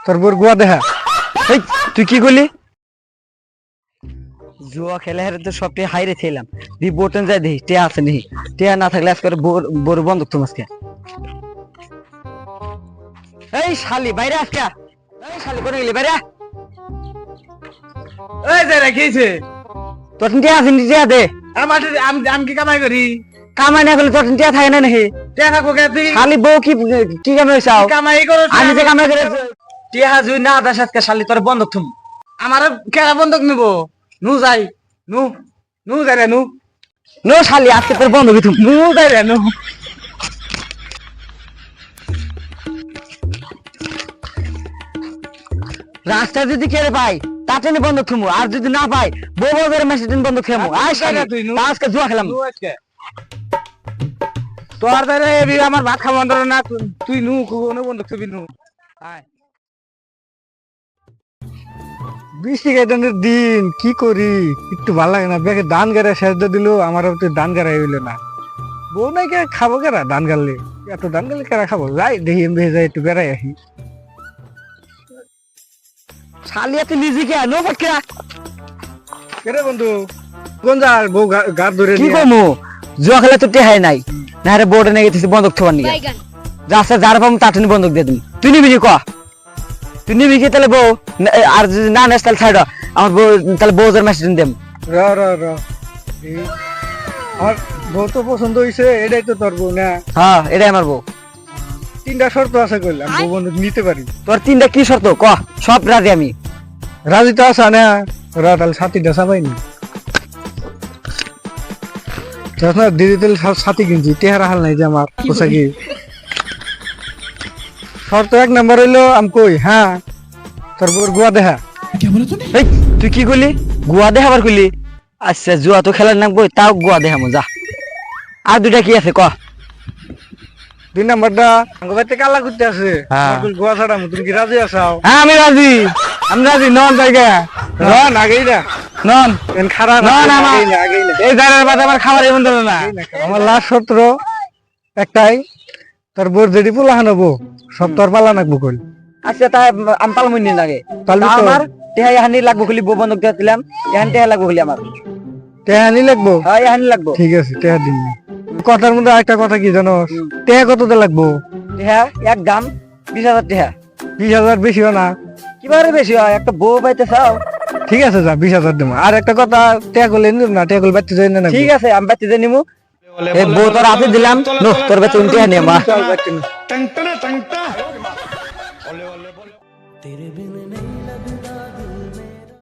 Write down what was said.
তোর বোর গুয়া দেখা এই তুই কি করলি? জুয়া খেলে হেরে তো সব টিয়া হাইরে খেলাম দি বোটন যাই দেখি টিয়া আছে নি টিয়া না থাকলে আজকে বোর বন্ধ এই শালি বাইরে আজকে এই শালি কোনে গেলি? বাইরে এই যে রেখেছে তোর টিয়া আছে নি টিয়া দে। আমার আমি আমি কি কামাই করি? কামাই না করলে তোর টিয়া থাকে না নাকি? টেকা কোকে তুই শালি বউ কি কি কামাই চাও? কামাই করো আমি যে কামাই করে টিয়া জুই না দাস আজকে শালি তোর বন্ধ থুম। আমার কেরা বন্ধক নিব? নু যাই নু নু যাই রে নু। নো শালি আজকে তোর বন্ধ কি থুম। নু যাই রে নু। রাস্তা যদি কেড়ে পাই তাতে বন্ধ থুমু। আর যদি না পাই বউ করে মেশিন বন্ধ খেমু। তা আজকে জুয়া খেলাম। তোর দ্বারা আমার ভাত খাওয়া বন্ধ না তুই- নু কোনো বন্ধক তুই নু। আয়। বৃষ্টি গাইডানের দিন কি করি? একটু ভালো লাগে না। ব্যাগে ধান গাড়া শেষ দিয়ে দিল আমার তো ধান গাড়া হইল না। বউ নাই কে খাব কেরা ধান গাড়লে? এত ধান গাড়লে কেরা খাব? যাই দেখি এম যাই একটু বেড়াই আসি। শালি এত নিজে কে নো কেরে বন্ধু? কোন যার বউ গার ধরে কি কমু? জুয়া খেলে তো টেহাই নাই। না রে বোর্ডে নিয়ে গেছিস বন্ধক থোবার নিয়ে। রাস্তা যার পাবো তাতে বন্ধক দিয়ে তুমি তুই নিবি ক? তুই নিবি কি তাহলে বউ আর যদি না নেস তাহলে ছাড় আমার বউ তাহলে বউদের মেশিন দেম। র র র। এই, বউ তো পছন্দ এটাই তো তোর বউ না? হ্যাঁ এটাই আমার বউ। তিনটা শর্ত আছে কইলাম বউ বন্ধু নিতে পারি। তোর তিনটা কি শর্ত? ক সব রাজি আমি। রাজি তো আসা না? র তাহলে সাথীটা দিদি তাহলে সাথী কিনছি টেহারা হাল নাই যে আমার পোশাকি শর্ত এক নাম্বার হইল আমি কই? হ্যাঁ। তোর বউর গুয়া দেখা এই তুই কি করলি গুয়া দেখাবার করলি আচ্ছা জুয়া তো খেলার নাকবো তাও গুয়া দেখামো যা। আর দুটা কি আছে ক? দুই নাম্বারটা আঙ্গ বাড়িতে কালা করতে আছে। হ্যাঁ। আমার কই গুয়া ছাড়া তুমি কি রাজি আসাও হ্যাঁ আমি রাজি। আমি রাজি নন জায়গা নন আগেই না। নন। এন খারাপ না, না, না। আগেই না আগেই না। এই জায়গার বাদে আমার খাবার এমন দিল না। আমার লাস্ট সত্র একটাই তোর বোর যেটি পোলা হানবো সব তোর পালা নাকবো কইল আচ্ছা তাই আমি পালাম নি লাগে আমার টেহা এহানি লাগবো খুলি বউ বন্ধক দিলাম এহান টেহা লাগবো খুলি আমার। টেহানি লাগবো? হ্যাঁ লাগবো। ঠিক আছে টেহা দিন। কথার মধ্যে একটা কথা কি জানো? টেহা কততে লাগবো? টেহা এক দাম বিশ হাজার টেহা। বিশ হাজার বেশিও না। কিবারে বেশি হয়? একটা বউ পাইতে চাও? ঠিক আছে যা বিশ হাজার দেবো আর একটা কথা নিব না? টেহা করলে বাচ্চা যাই না ঠিক আছে আমি বাচ্চা দিয়ে নিমু। এই বউ তোর হাতে দিলাম নো তোর বাচ্চা উনটি নিয়ে মা চল বাচ্চা নে।